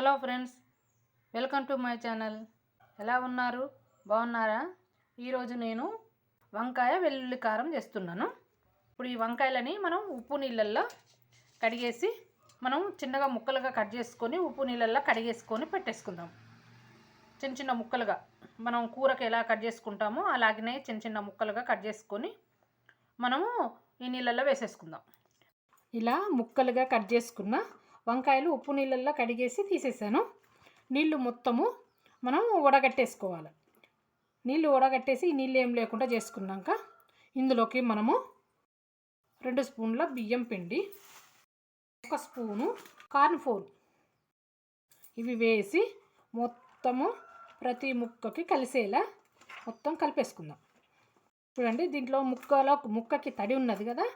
Hello friends welcome to my channel. ఎలా ఉన్నారు? బాగున్నారా? ఈరోజు నేను వంకాయ వెల్లుల్లి కారం చేస్తున్నాను. ఇప్పుడు ఈ వంకాయలని మనం ఉప్పు నీళ్ళల్లో కడిగేసి మనం చిన్నగా ముక్కలుగా కట్ చేసుకొని ఉప్పు నీళ్ళల్లో కడిగేసుకొని పెట్టేసుకుందాం. చిన్న చిన్న ముక్కలుగా. మనం కూరకు ఎలా కట్ చేసుకుంటామో అలాగనే చిన్న చిన్న ముక్కలుగా కట్ చేసుకొని మనము ఈ నీళ్ళల్లో వేసేసుకుందాం. ఇలా ముక్కలుగా కట్ చేసుకున్న వంకాయలు ఉప్పు నీళ్ళల్లో కడిగేసి తీసేసాను. నీళ్ళు మొత్తము మనం వడగట్టేసుకోవాలి. నీళ్ళు వడగట్టేసి నీళ్ళు ఏం లేకుండా చేసుకున్నాక ఇందులోకి మనము రెండు స్పూన్ల బియ్యం పిండి ఒక స్పూను కార్న్ ఫ్లోర్. ఇవి వేసి మొత్తము ప్రతి ముక్కకి కలిసేలా మొత్తం కలిపేసుకుందాం. చూడండి దీంట్లో ముక్కలో ముక్కకి తడి ఉన్నది కదా?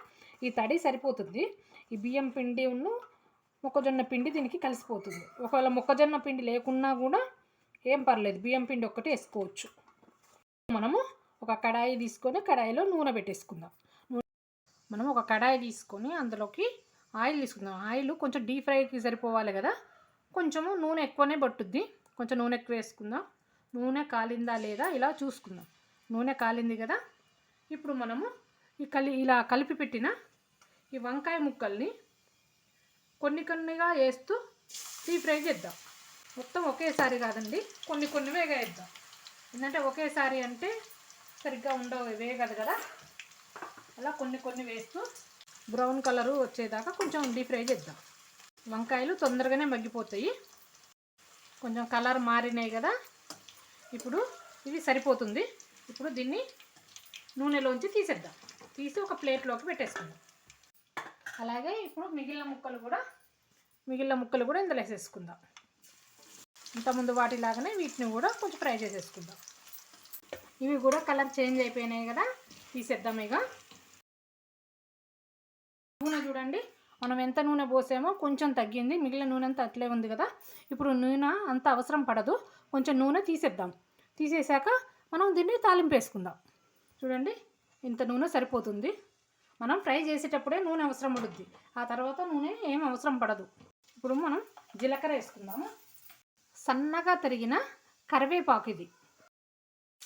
ఈ తడి సరిపోతుంది. ఈ బియ్యం పిండి ఉన్ను మొక్కజొన్న పిండి దీనికి కలిసిపోతుంది. ఒకవేళ మొక్కజొన్న పిండి లేకున్నా కూడా ఏం పర్లేదు బియ్యం పిండి ఒక్కటి వేసుకోవచ్చు. మనము ఒక కడాయి తీసుకొని కడాయిలో నూనె పెట్టేసుకుందాం. మనం ఒక కడాయి తీసుకొని అందులోకి ఆయిల్ తీసుకుందాం. ఆయిల్ కొంచెం డీప్ ఫ్రైకి సరిపోవాలి కదా కొంచెము నూనె ఎక్కువనే పట్టుద్ది. కొంచెం నూనె ఎక్కువ వేసుకుందాం. నూనె కాలిందా లేదా ఇలా చూసుకుందాం. నూనె కాలింది కదా ఇప్పుడు మనము ఈ కలి ఇలా కలిపి పెట్టిన ఈ వంకాయ ముక్కల్ని కొన్ని కొన్నిగా వేస్తూ డీప్ ఫ్రై చేద్దాం. మొత్తం ఒకేసారి కాదండి కొన్ని కొన్ని వేగేద్దాం ఎందుకంటే ఒకేసారి అంటే సరిగ్గా ఉండవు వేగదు కదా. అలా కొన్ని కొన్ని వేస్తూ బ్రౌన్ కలరు వచ్చేదాకా కొంచెం డీప్ ఫ్రై చేద్దాం. వంకాయలు తొందరగానే మగ్గిపోతాయి. కొంచెం కలర్ మారినాయి కదా. ఇప్పుడు ఇది సరిపోతుంది. ఇప్పుడు దీన్ని నూనెలోంచి తీసేద్దాం. తీసి ఒక ప్లేట్లోకి పెట్టేసుకుందాం. అలాగే ఇప్పుడు మిగిలిన ముక్కలు కూడా మిగిలిన ముక్కలు కూడా ఇందులో వేసేసుకుందాం. ఇంతకుముందు వాటిలాగానే వీటిని కూడా కొంచెం ఫ్రై చేసేసుకుందాం. ఇవి కూడా కలర్ చేంజ్ అయిపోయినాయి కదా తీసేద్దాం ఇక. నూనె చూడండి మనం ఎంత నూనె పోసామో కొంచెం తగ్గింది మిగిలిన నూనె అంతా అట్లే ఉంది కదా. ఇప్పుడు నూనె అంత అవసరం పడదు కొంచెం నూనె తీసేద్దాం. తీసేసాక మనం దీన్ని తాలింపు వేసుకుందాం. చూడండి ఇంత నూనె సరిపోతుంది. మనం ఫ్రై చేసేటప్పుడే నూనె అవసరం పడుద్ది. ఆ తర్వాత నూనె ఏం అవసరం పడదు. ఇప్పుడు మనం జీలకర్ర వేసుకుందాము. సన్నగా తరిగిన కరివేపాకు ఇది.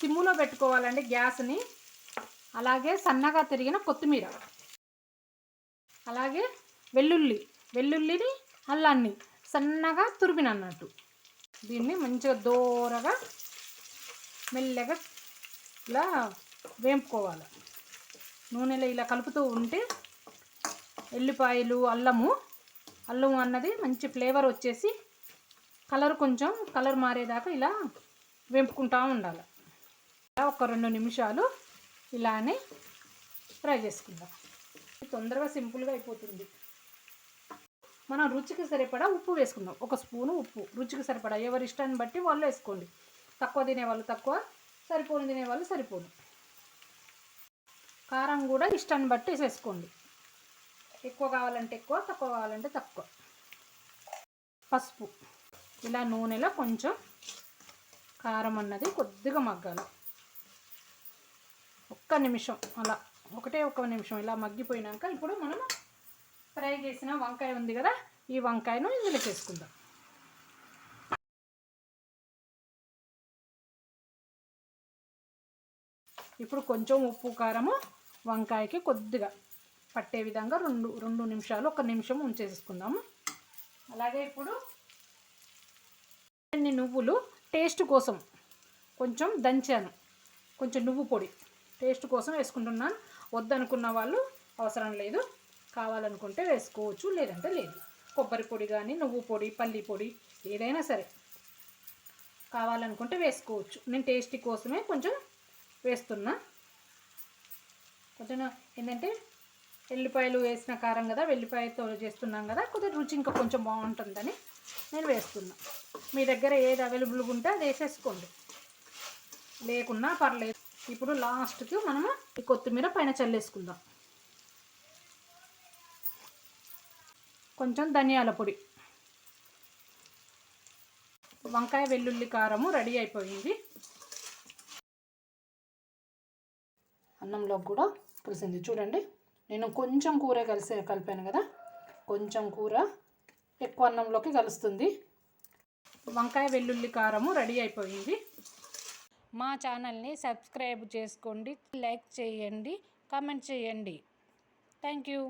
సిమ్ములో పెట్టుకోవాలండి గ్యాస్ని. అలాగే సన్నగా తిరిగిన కొత్తిమీర. అలాగే వెల్లుల్లి. వెల్లుల్లిని అల్లాన్ని సన్నగా తురిమిన అన్నట్టు దీన్ని మంచిగా దూరగా మెల్లగా ఇలా వేంపుకోవాలి. నూనెలో ఇలా కలుపుతూ ఉంటే ఎల్లిపాయలు అల్లము. అల్లం అన్నది మంచి ఫ్లేవర్ వచ్చేసి కలర్ కొంచెం కలర్ మారేదాకా ఇలా వెంపుకుంటూ ఉండాలి. ఇలా ఒక రెండు నిమిషాలు ఇలానే ఫ్రై చేసుకుందాం. తొందరగా సింపుల్గా అయిపోతుంది. మనం రుచికి సరిపడా ఉప్పు వేసుకుందాం. ఒక స్పూను ఉప్పు. రుచికి సరిపడా ఎవరి ఇష్టాన్ని బట్టి వాళ్ళు వేసుకోండి. తక్కువ తినేవాళ్ళు తక్కువ సరిపోను తినేవాళ్ళు సరిపోను. కారం కూడా ఇష్టాన్ని బట్టి వేసేసుకోండి. ఎక్కువ కావాలంటే ఎక్కువ తక్కువ కావాలంటే తక్కువ. పసుపు. ఇలా నూనెలో కొంచెం కారం అన్నది కొద్దిగా మగ్గాలి. ఒక్క నిమిషం అలా ఒకటే ఒక నిమిషం ఇలా మగ్గిపోయినాక ఇప్పుడు మనం ఫ్రై చేసిన వంకాయ ఉంది కదా ఈ వంకాయను ఇందులో చేసుకుందాం ఇప్పుడు కొంచెం ఉప్పు కారము వంకాయకి కొద్దిగా పట్టే విధంగా రెండు రెండు నిమిషాలు ఒక నిమిషం ఉంచేసుకుందాము అలాగే ఇప్పుడు కొన్ని నువ్వులు టేస్ట్ కోసం కొంచెం దంచాను. కొంచెం నువ్వు పొడి. టేస్ట్ కోసం వేసుకుంటున్నాను. వద్దనుకున్న వాళ్ళు అవసరం లేదు. కావాలనుకుంటే వేసుకోవచ్చు లేదంటే లేదు. కొబ్బరి పొడి కానీ నువ్వు పొడి పల్లి పొడి ఏదైనా సరే. కావాలనుకుంటే వేసుకోవచ్చు. నేను టేస్టీ కోసమే కొంచెం వేస్తున్నా. కొంచెం ఏంటంటే ఎల్లిపాయలు వేసిన కారం కదా వెల్లిపాయతో చేస్తున్నాం కదా కొద్దిగా రుచి ఇంకా కొంచెం బాగుంటుందని నేను వేస్తున్నా. మీ దగ్గర ఏది అవైలబుల్గా ఉంటే అది వేసేసుకోండి. లేకున్నా పర్లేదు. ఇప్పుడు లాస్ట్కి మనము ఈ కొత్తిమీర పైన చల్లేసుకుందాం. కొంచెం ధనియాల పొడి. వంకాయ వెల్లుల్లి కారము రెడీ అయిపోయింది. అన్నంలోకి కూడా కలిసింది. చూడండి నేను కొంచెం కూర కలిసి కలిపాను కదా? కొంచెం కూర ఎక్కువ అన్నంలోకి కలుస్తుంది. వంకాయ వెల్లుల్లి కారము రెడీ అయిపోయింది. మా ఛానల్ని సబ్స్క్రైబ్ చేసుకోండి లైక్ చేయండి కామెంట్ చేయండి. Thank you.